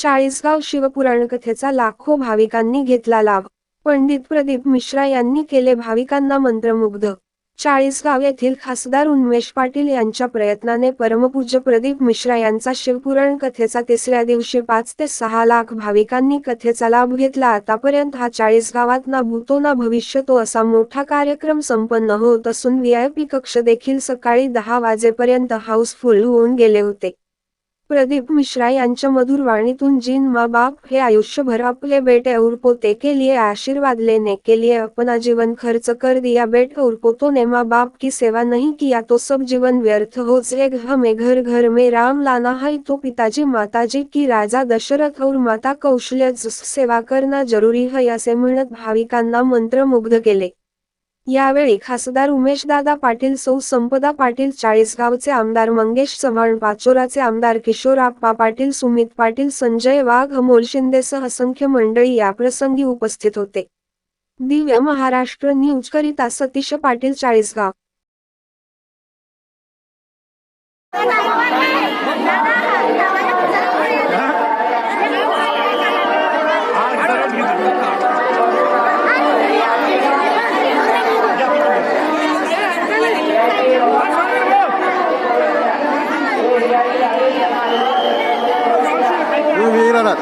चाळीसगाव शिवपुराण कथेचा लाखो भाविकांनी घेतला लाभ. पंडित प्रदीप मिश्रा यांनी केले भाविकांना मंत्रमुग्ध. चाळीसगाव येथील खासदार उन्मेष पाटील यांच्या प्रयत्नाने परमपूज्य प्रदीप मिश्रा यांचा शिवपुराण कथेचा तिसऱ्या दिवशी पाच ते सहा लाख भाविकांनी कथेचा लाभ घेतला. आतापर्यंत हा चाळीसगावात ना भूतो ना भविष्यतो असा मोठा कार्यक्रम संपन्न होत असून व्हीआयपी कक्ष देखील सकाळी दहा वाजेपर्यंत हाऊसफुल होऊन गेले होते. प्रदीप मिश्रा यांच्या मधुर वाणीतून जिन माँ बाप हे आयुष्यभर आपले बेटे और पोते के लिए आशीर्वाद लेने के लिए अपना जीवन खर्च कर दिया बेट और पोतों ने माँ बाप की सेवा नहीं किया तो सब जीवन व्यर्थ हो जाएगा हमें घर घर में राम लाना है तो पिताजी माताजी की राजा दशरथ और माता कौशल्य सेवा करना जरुरी है असे म्हणत भाविकांना मंत्रमुग्ध केले। यावेळी खासदार उमेशदादा पाटील सौ संपदा पाटील चाळीसगावचे आमदार मंगेश चव्हाण पाचोराचे आमदार किशोर आप्पा पाटील सुमित पाटील संजय वाघ अमोल शिंदेसह असंख्य मंडळी याप्रसंगी उपस्थित होते. दिव्य महाराष्ट्र न्यूज करिता सतीश पाटील चाळीसगाव तुम्ही विहिरात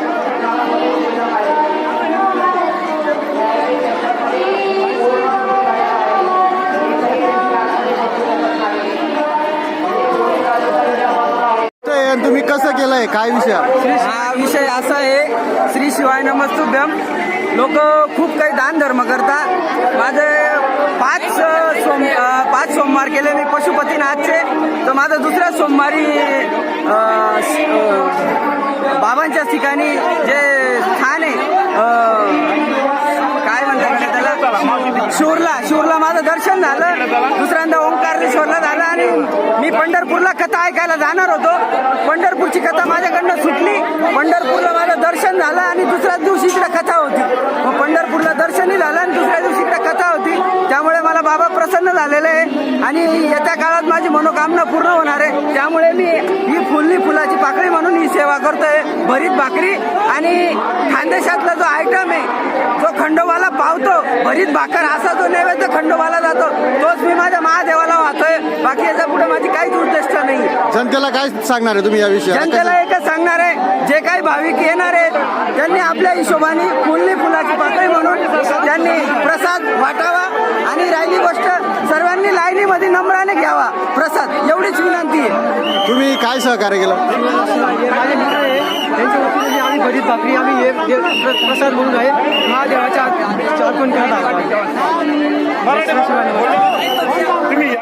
ते तुम्ही कसं केलंय? काय विषय? हा विषय असा आहे. श्री शिवाय नमस्तुभ्यम. लोक खूप काही दान धर्म करतात. माझे पाच सोम पाच सोमवार केले मी पशुपतीनाथचे. तर माझं दुसऱ्या सोमवारी बाबांच्या ठिकाणी जे स्थान आहे काय म्हणतात त्याला? शूरला. शूरला माझं दर्शन झालं. दुसऱ्यांदा ओंकारेश्वरला झालं आणि मी पंढरपूरला कथा ऐकायला जाणार होतो. कथा माझ्याकडनं सुटली. पंढरपूरला माझं दर्शन झालं आणि दुसऱ्याच दिवशी इकडे कथा होती. मग पंढरपूरला दर्शनही झालं आणि दुसऱ्या दिवशी इकडे कथा होती. त्यामुळे मला बाबा प्रसन्न झालेले आहे. आणि येत्या काळात माझी मनोकामना पूर्ण होणार आहे. त्यामुळे मी ही फुलली फुलाची पाकळी म्हणून ही सेवा करतोय. भरीत भाकरी आणि खानदेशातला जो आयटम आहे जो खंडोबाला पावतो भरीत भाकर असा जो नैवेद्य खंडोबाला जातो तोच मी माझ्या महादेवाला वाहतोय. बाकी याचा पुढे माझी काहीच उद्दिष्ट नाही जनतेला काय सांगणार आहे तुम्ही या विषयात जनतेला एकच सांगणार आहे जे काही भाविक येणार आहेत त्यांनी आपल्या हिशोबाने फुलली फुलाची पाकळी म्हणून त्यांनी प्रसाद वाटावा आणि राहिली गोष्ट सर्वांनी लाईनीमध्ये नम्राने घ्यावा. प्रसाद एवढीच विनंती आहे. तुम्ही काय सहकार्य केलं? माझे मित्र आहे त्यांच्या वतीने आम्ही भरीत भाकरी आम्ही देव प्र- प्रसाद म्हणून आहे महादेवाच्या अर्पण करत आहोत